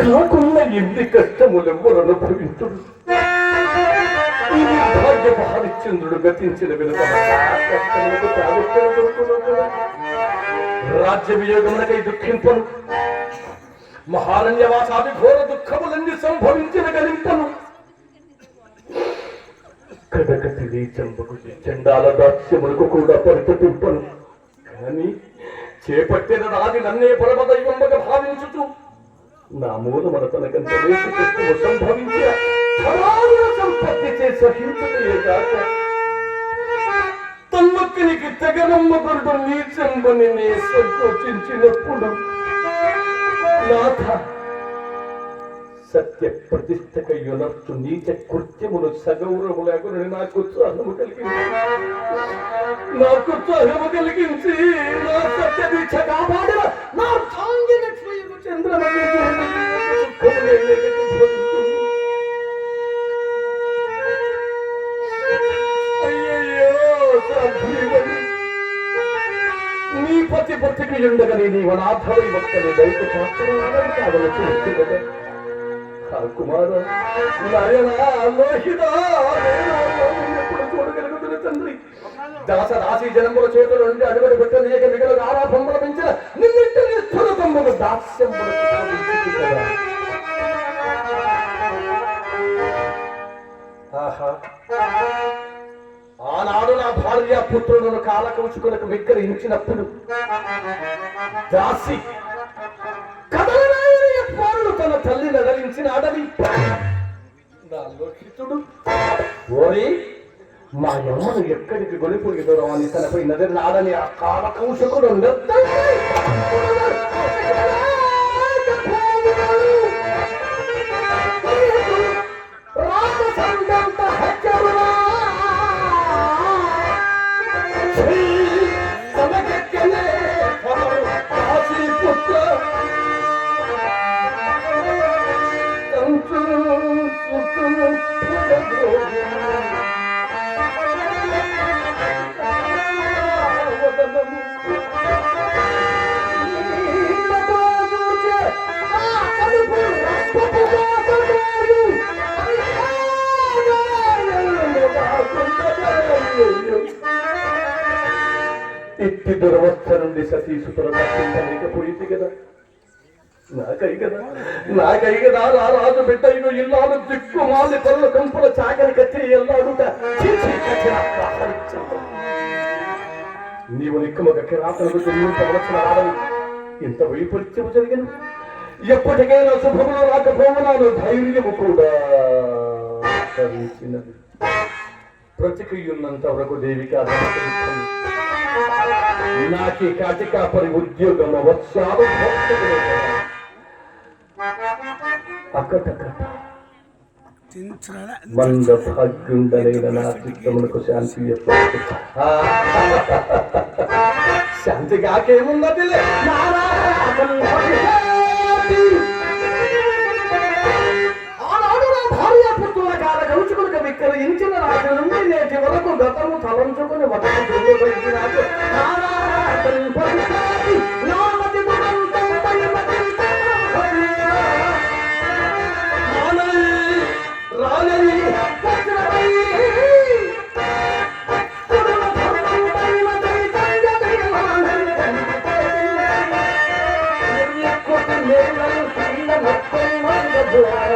కాకుండా ఎన్ని కష్టములు ఎవరు ఈ భాగ్య హరిశ్చంద్రుడు గతించిన విధంగా రాజ్య వియోగములకై దుఃఖింపను. మహారణ్యవాసాది ఘోర దుఃఖములన్నీ సంభవించిన గలింపను. కడకటి నీచంబకు చండాల దాస్యములకు కూడా పరితపింపను. కానీ చేపట్టిన రాజు నన్నే పరమదైవంబగా భావించుతూ నా మూలమున తనకంత వేసి కష్టము సంభవించిన సంపత్తి చేసే సహించుటే కాక తమ్మక్కనికి తెగనమ్మకుడు నీచంబని నే సంకోచించినప్పుడు నాథ సత్య ప్రతిష్టక యునర్చు నీచ కృత్యములు సగౌరవులగునని నాకు ఉత్సాహము కలిగింది నాకు ఉత్సాహము కలిగించి నా నీ పతి పతికి ఉండగని నీ వనాథవై భక్తులు దైవ శాస్త్రం కుమార చూడగలుగుతున్న తండ్రి? దాస జనముల చేతుల నుండి అడుగుడు పెట్ట నీక మిగలు ఆరాధంబల పెంచిన నిన్నింటి నిష్ఠుల తమ్ముడు దాస్యం ఆహా. ఆనాడు నా భార్య పుత్రులను కాలకవుచుకులకు విక్రయించినప్పుడు దాసి కదలనాయని తన తల్లి నడలించిన అడవి. నా ఓరి మా యమ్మను ఎక్కడికి గొలిపోయిదరో అని తనపై నదిన ఆ కాలకౌశకుడు ఎట్టి దురవస్థ నుండి సతీసుతుల తప్పించలేకపోయింది కదా. నాకై కదా నాకై కదా రా రాజు బిడ్డ ఇను ఇల్లాలు దిక్కు మాలి పనుల కంపుల చాకరి కత్తి ఎల్లాడుట. నీవు నిక్కుమ కిరాతలకు తొమ్మిది రావని ఇంత వైపరీత్యము జరిగిన. ఎప్పటికైనా శుభములు రాకపోవనాను ధైర్యము కూడా కరించినది బ్రతికియున్నంత వరకు దేవికి అర్థం నాకి కాటికా పరి ఉద్యోగం అవశ్యాలు అక్కటక్కట మంద నా చిత్తములకు శాంతి శాంతి కాకేమున్నది నుండి నేటి వరకు గతము తలంచుకుని వరకు చెందుకొచ్చినాడు Yeah.